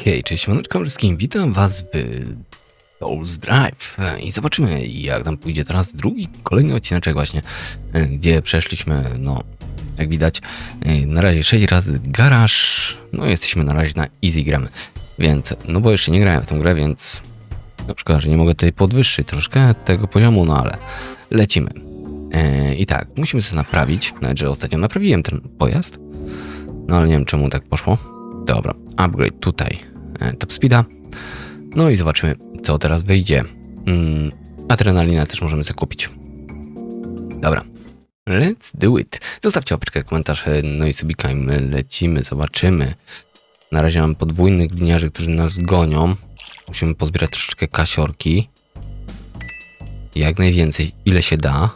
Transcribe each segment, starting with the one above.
Hej, cześć, maneczko wszystkim, witam was w Souls Drive i zobaczymy jak nam pójdzie teraz drugi, kolejny odcineczek właśnie, e, gdzie przeszliśmy, no, jak widać, e, na razie 6 razy garaż, no jesteśmy na razie na easy gramy, więc, no bo jeszcze nie grałem w tą grę, więc no szkoda, że nie mogę tutaj podwyższyć troszkę tego poziomu, no ale lecimy. E, I tak, musimy sobie naprawić, nawet że ostatnio naprawiłem ten pojazd, no ale nie wiem czemu tak poszło. Dobra, upgrade tutaj e, top speeda. No i zobaczymy, co teraz wyjdzie. Mm, adrenalinę też możemy sobie kupić. Dobra. Let's do it. Zostawcie łapeczkę, komentarz, e, no i subika lecimy, zobaczymy. Na razie mam podwójnych gliniarzy, którzy nas gonią. Musimy pozbierać troszeczkę kasiorki. Jak najwięcej, ile się da.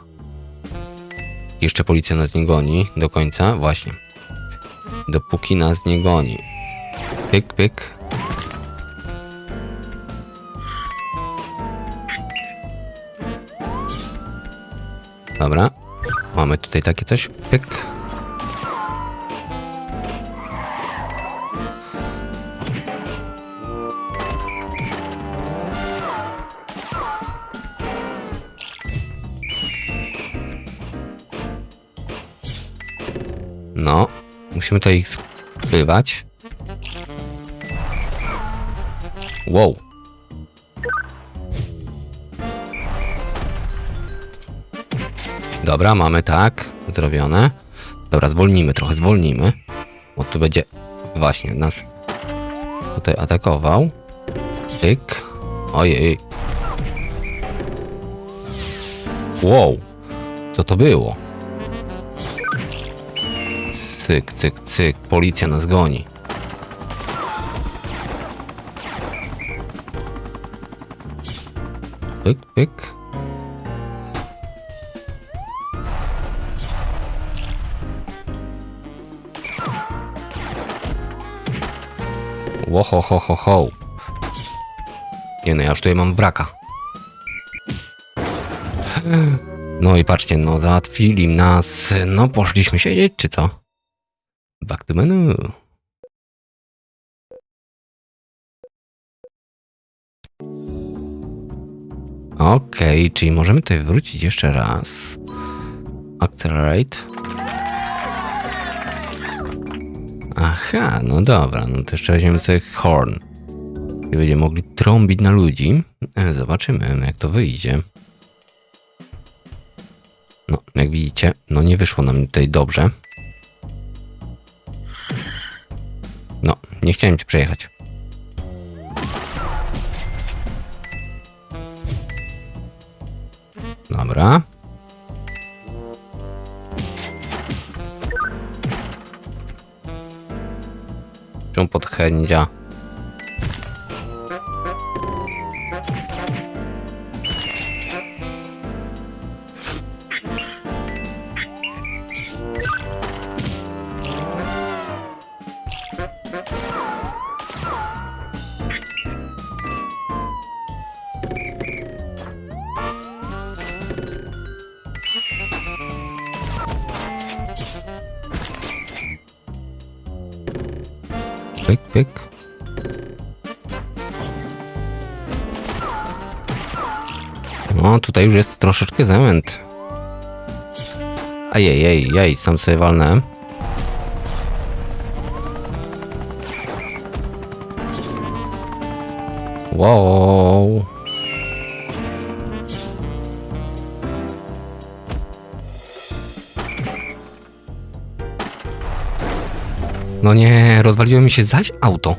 Jeszcze policja nas nie goni do końca. Właśnie. Dopóki nas nie goni. Pyk, pyk. Dobra. Mamy tutaj takie coś. Pyk. No, musimy to ich spływać. Wow. Dobra, mamy tak, zrobione. Dobra, zwolnimy trochę, zwolnimy. Bo tu będzie właśnie nas tutaj atakował. Tyk. Ojej. Wow. Co to było? Cyk, cyk, cyk. Policja nas goni. Pyk, pyk. Ło, ho, ho, ho, ho. Nie no, ja już tutaj mam wraka. No i patrzcie, no załatwili nas. No poszliśmy siedzieć, czy co? Back to menu. Okej, czyli możemy tutaj wrócić jeszcze raz. Accelerate. Aha, no dobra, no to jeszcze weźmiemy sobie horn. I będziemy mogli trąbić na ludzi. E, Zobaczymy, jak to wyjdzie. No, jak widzicie, no nie wyszło nam tutaj dobrze. No, nie chciałem cię przejechać. Dobra. Czemu podchędzia? Tutaj już jest troszeczkę zamęt. Ajej, ej, ej, sam sobie walnę. Wow. No nie, rozwaliło mi się zaś auto.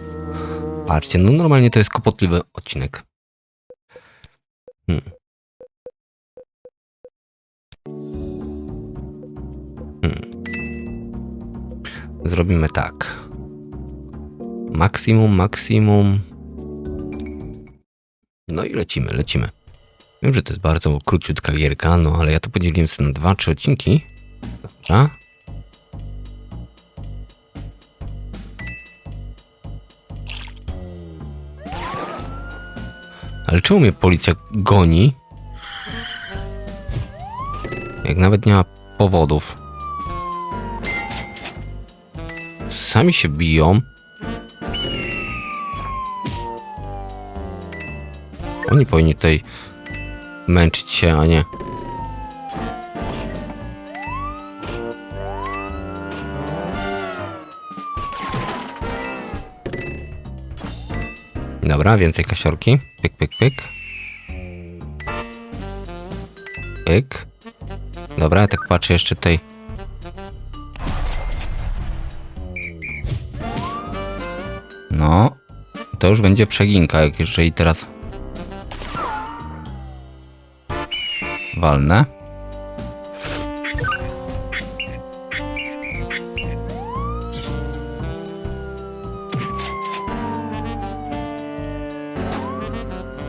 Patrzcie, no normalnie to jest kłopotliwy odcinek. Hmm. Zrobimy tak. Maksimum, maksimum. No i lecimy, lecimy. Wiem, że to jest bardzo króciutka gierka, no ale ja to podzieliłem sobie na dwa, trzy odcinki. Dobra. Ale czemu mnie policja goni? Jak nawet nie ma powodów. Sami się biją. Oni powinni tutaj męczyć się, a nie. Dobra, więcej kasiorki. Pyk, pyk, pyk. Pyk. Dobra, ja tak patrzę jeszcze tutaj No, to już będzie przeginka, jak jeżeli teraz walnę.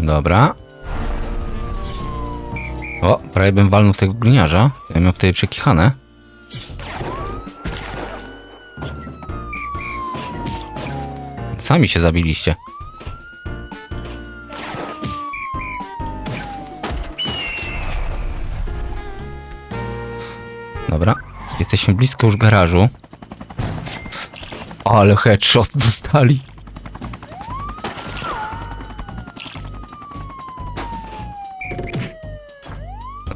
Dobra. O, prawie bym walnął w tego gliniarza. Ja miał wtedy przekichane. Sami się zabiliście. Dobra. Jesteśmy blisko już garażu. Ale headshot dostali.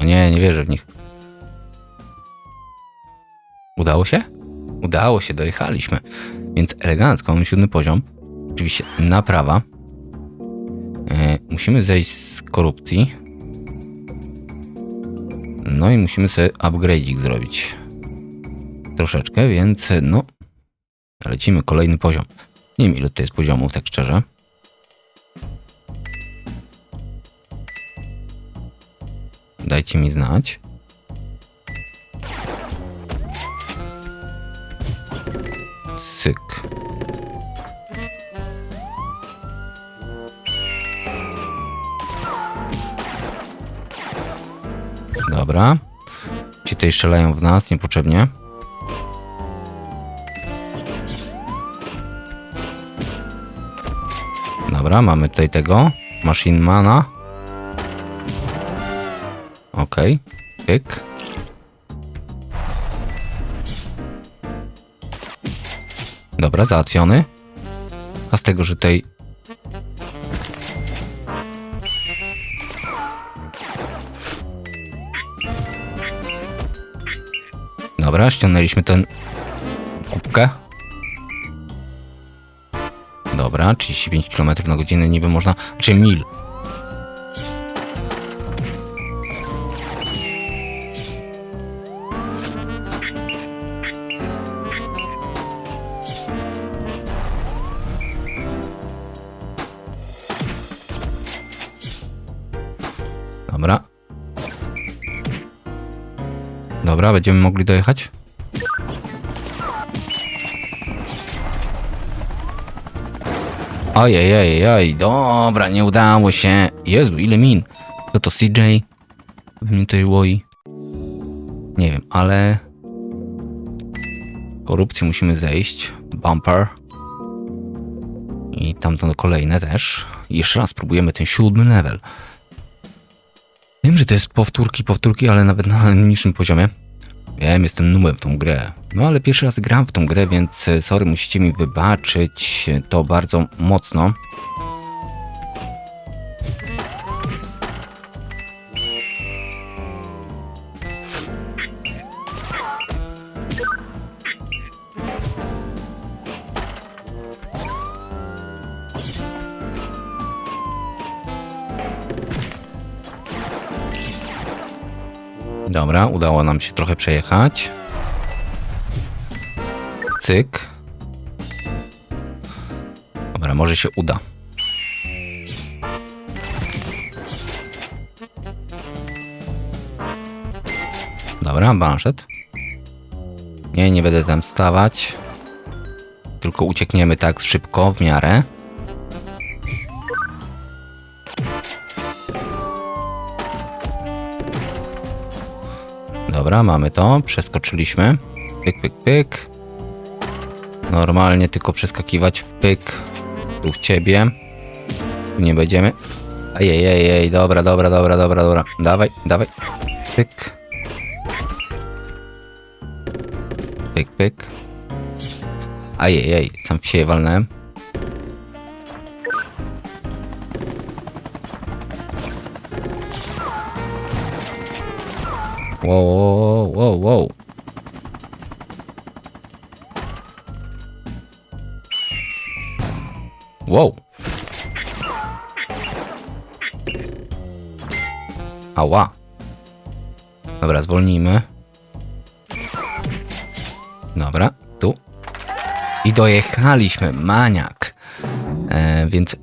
O nie, nie wierzę w nich. Udało się? Udało się, dojechaliśmy. Więc elegancko, mamy siódmy poziom. Oczywiście naprawa. E, musimy zejść z korupcji. No i musimy sobie upgrade'ik zrobić. Troszeczkę, więc no. Lecimy kolejny poziom. Nie wiem ile to jest poziomów, tak szczerze. Dajcie mi znać. Cyk. Dobra. Ci tutaj strzelają w nas niepotrzebnie. Dobra, mamy tutaj tego. Machinmana. Okej. Pyk. Dobra, załatwiony. A z tego, że tutaj... Dobra, ściągnęliśmy ten kubkę. Dobra, 35 km na godzinę niby można... Czy mil. Dobra. Dobra, będziemy mogli dojechać? Ojej, ojej, oj, dobra, nie udało się. Jezu, ile min. Co to CJ? W tutaj łoi. Nie wiem, ale... Korupcji musimy zejść. Bumper. I tamto kolejne też. Jeszcze raz próbujemy ten siódmy level. Że to jest powtórki, powtórki, ale nawet na niższym poziomie. Wiem, jestem nubem w tą grę. No ale pierwszy raz gram w tą grę, więc e, sorry, musicie mi wybaczyć to bardzo mocno. Dobra, udało nam się trochę przejechać. Cyk. Dobra, może się uda. Dobra, banszet. Nie, nie będę tam stawać. Tylko uciekniemy tak szybko w miarę. Dobra, mamy to. Przeskoczyliśmy. Pyk, pyk, pyk. Normalnie tylko przeskakiwać. Pyk. Tu w ciebie. Tu nie będziemy. Ej, ej, ej, dobra, dobra, dobra, dobra, dobra. Dawaj, dawaj. Pyk. Pyk, pyk. Ajej, ej, sam w walnąłem. Wow, wow, wow, wow. Wow. Ała. Dobra, zwolnijmy. Dobra, tu. I dojechaliśmy, maniak. E, więc.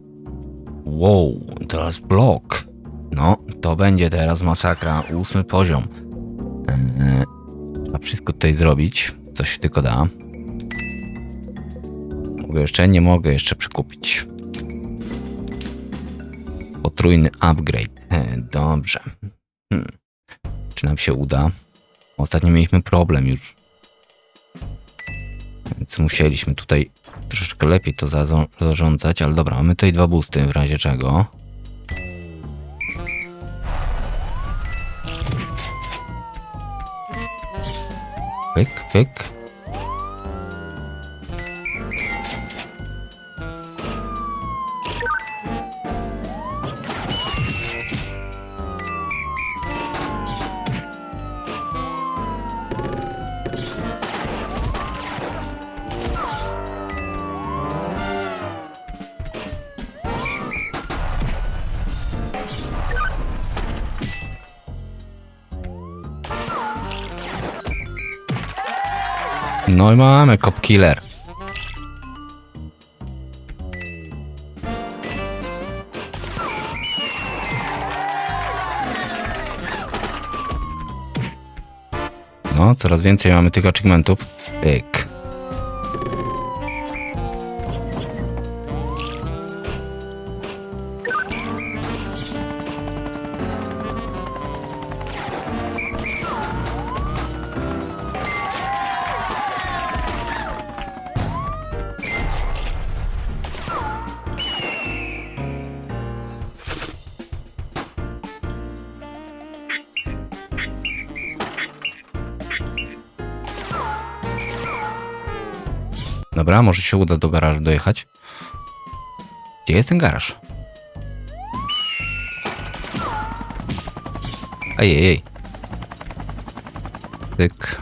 Wow, teraz blok. No, to będzie teraz masakra. Ósmy poziom. E, trzeba wszystko tutaj zrobić, co się tylko da. Mogę jeszcze? Nie mogę jeszcze przekupić. Potrójny upgrade. E, dobrze. Hmm. Czy nam się uda? Ostatnio mieliśmy problem już. Więc musieliśmy tutaj troszeczkę lepiej to zarządzać, ale dobra, mamy tutaj dwa busty w razie czego. Pyk, pyk. No i mamy Cop Killer. No, coraz więcej mamy tych achievementów. Pyk. Dobra, może się uda do garażu dojechać. Gdzie jest ten garaż? Ej, ej, ej. Tyk.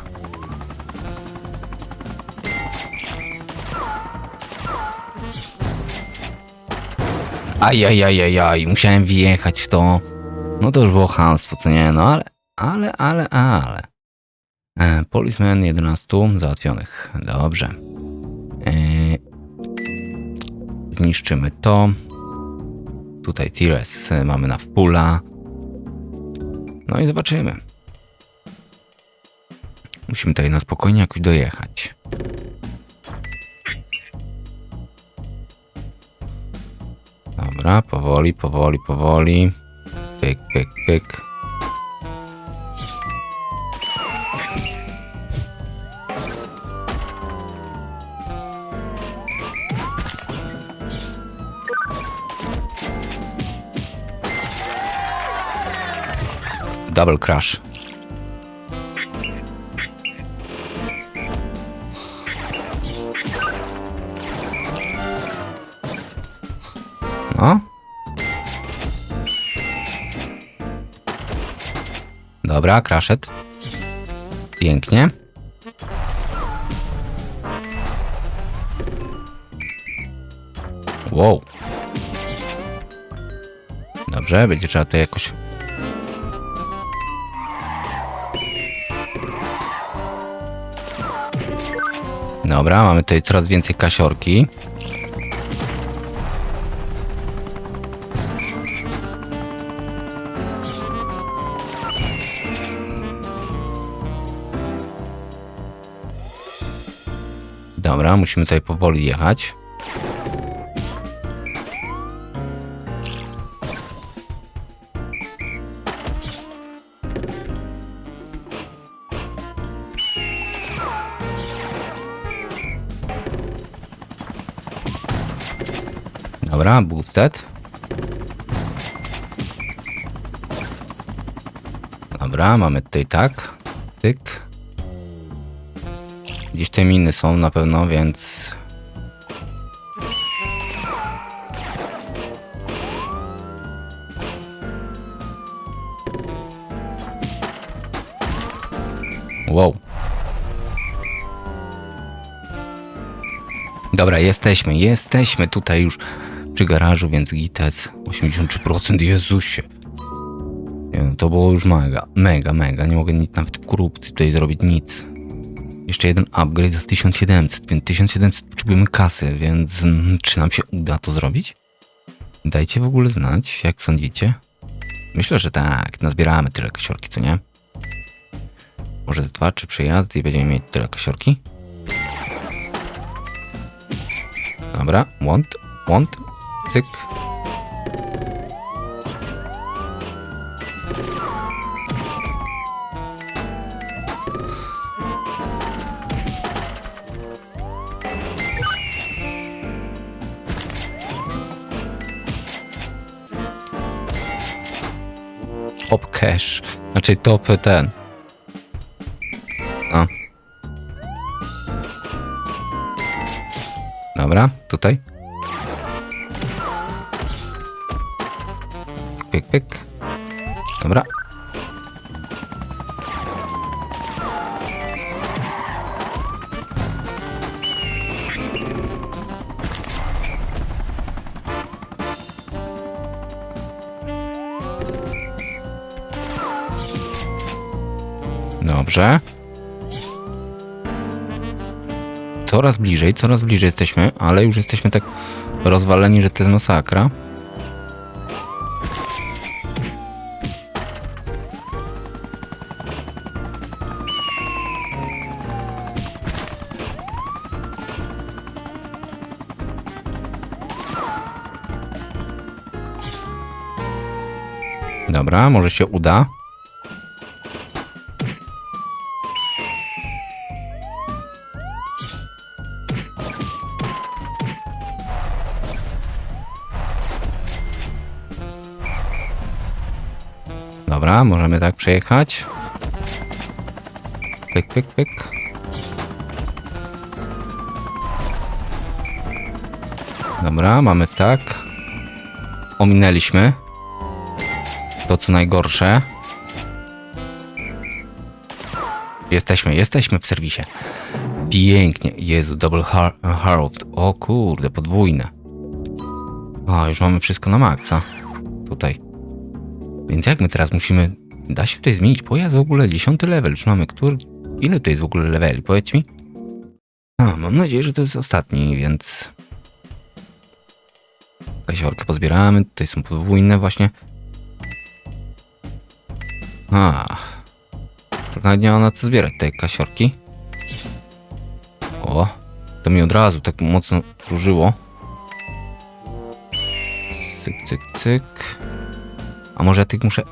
Ajajajajaj, musiałem wjechać w to. No to już było chamstwo, co nie? No ale, ale, ale, ale. E, Policeman 11 załatwionych. Dobrze. Zniszczymy to. Tutaj Tires e, mamy na wpula. No i zobaczymy. Musimy tutaj na spokojnie jakoś dojechać. Dobra, powoli, powoli, powoli. Pyk, pyk, pyk. Double crash. No. Dobra, crashet. Pięknie. Wow. Dobrze, będzie trzeba to jakoś Dobra, mamy tutaj coraz więcej kasiorki. Dobra, musimy tutaj powoli jechać. Dobra, boosted. Dobra, mamy tutaj tak. Tyk. Gdzieś te miny są na pewno, więc... wow. Dobra, jesteśmy, jesteśmy tutaj już przy garażu, więc gites 83%, Jezusie. To było już mega, mega, mega. Nie mogę nic nawet korupcji tutaj zrobić, nic. Jeszcze jeden upgrade za 1700, więc 1700 potrzebujemy kasy, więc mm, czy nam się uda to zrobić? Dajcie w ogóle znać, jak sądzicie. Myślę, że tak, nazbieramy tyle kasiorki, co nie? Może z dwa, trzy przejazdy i będziemy mieć tyle kasiorki? Dobra, want, want, cyk. Top cash, znaczy top ten. A. Dobra, tutaj. Pyk, pyk. Dobra. Dobrze. Coraz bliżej, coraz bliżej jesteśmy, ale już jesteśmy tak rozwaleni, że to jest masakra. Dobra, może się uda. Dobra, możemy tak przejechać. Pyk, pyk, pyk. Dobra, mamy tak. Ominęliśmy. To co najgorsze. Jesteśmy, jesteśmy w serwisie. Pięknie. Jezu, double har harvest. O kurde, podwójne. A, już mamy wszystko na maksa. Tutaj. Więc jak my teraz musimy... Da się tutaj zmienić pojazd w ogóle? Dziesiąty level. Już mamy który... Ile tutaj jest w ogóle leveli? Powiedz mi. A, mam nadzieję, że to jest ostatni, więc... Kasiorkę pozbieramy. Tutaj są podwójne właśnie. A. Nawet nie ma na co zbierać tej kasiorki. O. To mi od razu tak mocno wróżyło. Cyk, cyk, cyk. A może ja tych muszę...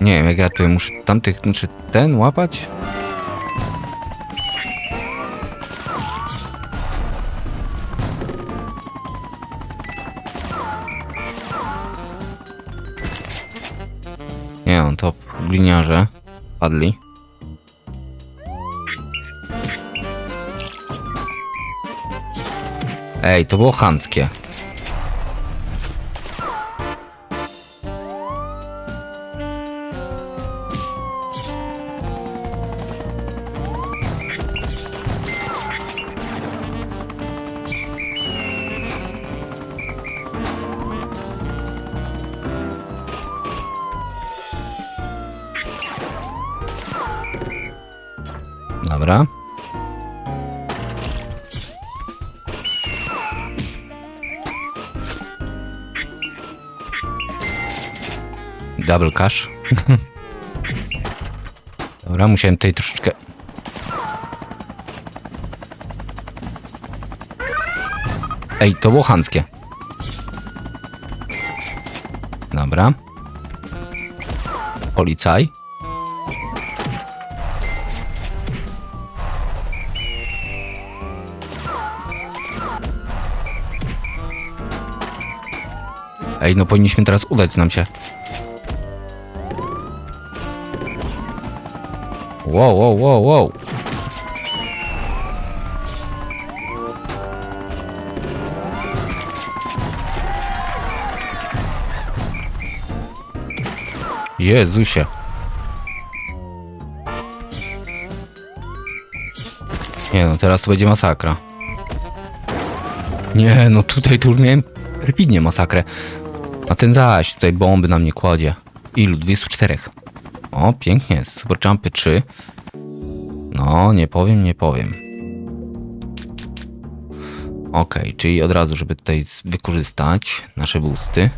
Nie wiem, jak ja tutaj muszę tamtych, znaczy ten łapać? Gliniarze padli. Ej, to było chamskie. Dobra. Double cash. Dobra, musiałem tutaj troszeczkę... Ej, to było chamskie. Dobra. Policaj. Ej, no powinniśmy teraz udać nam się. Wow, wow, wow, wow. Jezusie. Nie no, teraz to będzie masakra. Nie no, tutaj to już miałem perfidnie masakrę. A ten zaś tutaj bomby na mnie kładzie. Ilu? 24. O, pięknie. Super jumpy 3. No, nie powiem, nie powiem. Okej, czyli od razu, żeby tutaj wykorzystać nasze boosty.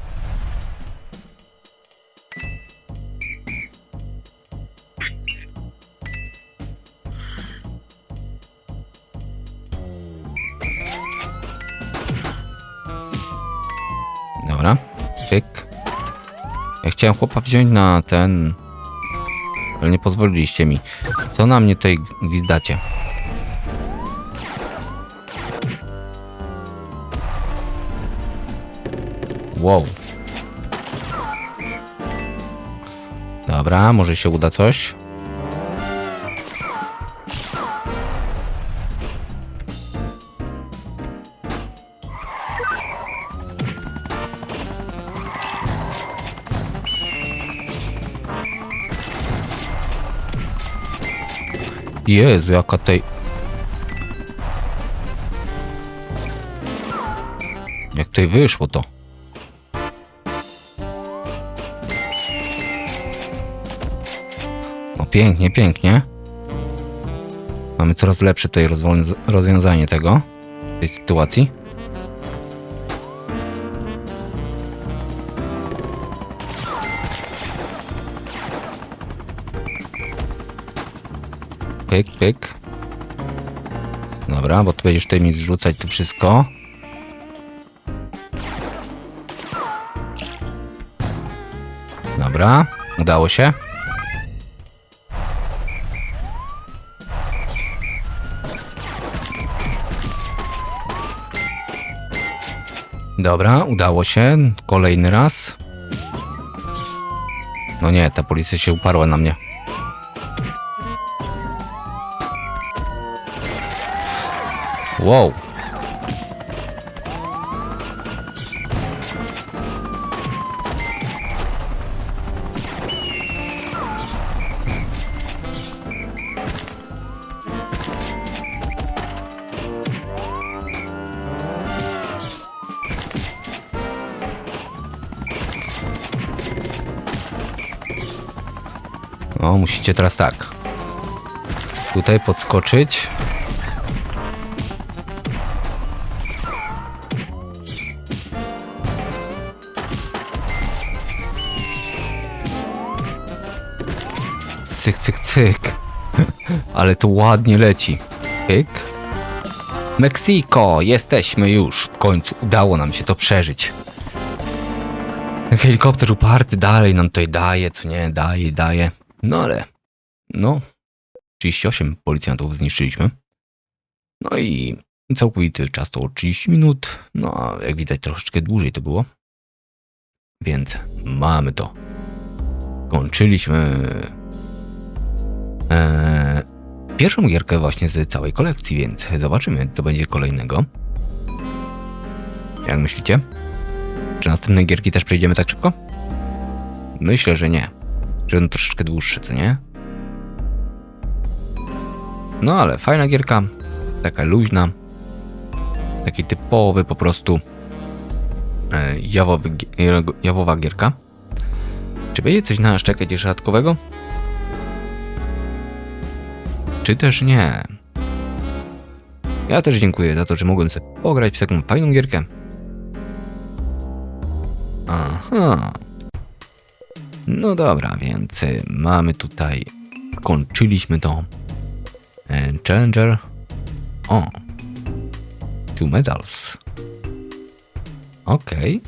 Dobra, pyk. Ja chciałem chłopa wziąć na ten... Ale nie pozwoliliście mi. Co na mnie tutaj gwizdacie? Wow. Dobra, może się uda coś. Jezu, jaka tej... Jak tutaj wyszło to? No pięknie, pięknie. Mamy coraz lepsze tutaj rozwiąza- rozwiązanie tego, tej sytuacji. Pyk. Dobra, bo tu będziesz tutaj mi zrzucać to wszystko. Dobra, udało się. Dobra, udało się. Kolejny raz. No nie, ta policja się uparła na mnie. Wow. O, musicie teraz tak. Tutaj podskoczyć. Cyk, cyk. Ale to ładnie leci. Pyk. Meksiko, jesteśmy już. W końcu udało nam się to przeżyć. Helikopter uparty dalej nam tutaj daje, co nie, daje, daje. No ale, no, 38 policjantów zniszczyliśmy. No i całkowity czas to 30 minut. No, a jak widać troszeczkę dłużej to było. Więc mamy to. Kończyliśmy Eee, pierwszą gierkę właśnie z całej kolekcji, więc zobaczymy, co będzie kolejnego. Jak myślicie? Czy następne gierki też przejdziemy tak szybko? Myślę, że nie. Że będą troszeczkę dłuższe, co nie? No ale fajna gierka, taka luźna, taki typowy po prostu e, jawowy, jawowa gierka. Czy będzie coś na nas czekać? Czy też nie. Ja też dziękuję za to, że mogłem sobie pograć w taką fajną gierkę. Aha. No dobra, więc y, mamy tutaj. Skończyliśmy to. E, Challenger. O. Two medals. Okej.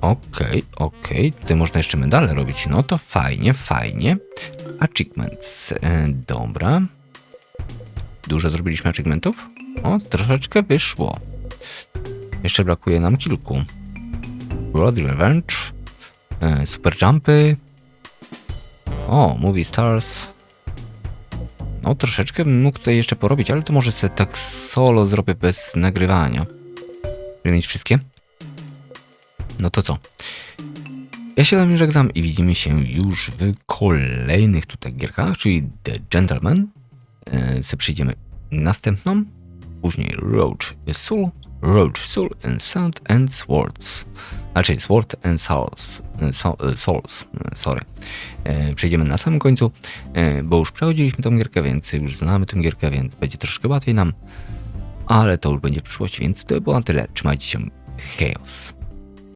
Okej, okej. Tutaj można jeszcze medale robić. No to fajnie, fajnie. Achievements. E, dobra. Dużo zrobiliśmy achievementów? O, troszeczkę wyszło. Jeszcze brakuje nam kilku. Blood Revenge. E, super Jumpy. O, Movie Stars. No, troszeczkę mógł tutaj jeszcze porobić, ale to może sobie tak solo zrobię bez nagrywania. Mieć wszystkie. No to co? Ja się wam żegnam i widzimy się już w kolejnych tutaj gierkach, czyli The Gentleman. E, se przejdziemy następną, później Roach Soul, Roach Soul and Sound and Swords. Znaczy Sword and Souls, e, e, Souls, e, sorry. Przejdziemy na samym końcu, bo już przechodziliśmy tą gierkę, więc już znamy tę gierkę, więc będzie troszkę łatwiej nam. Ale to już będzie w przyszłości, więc to było na tyle. Trzymajcie się. Chaos.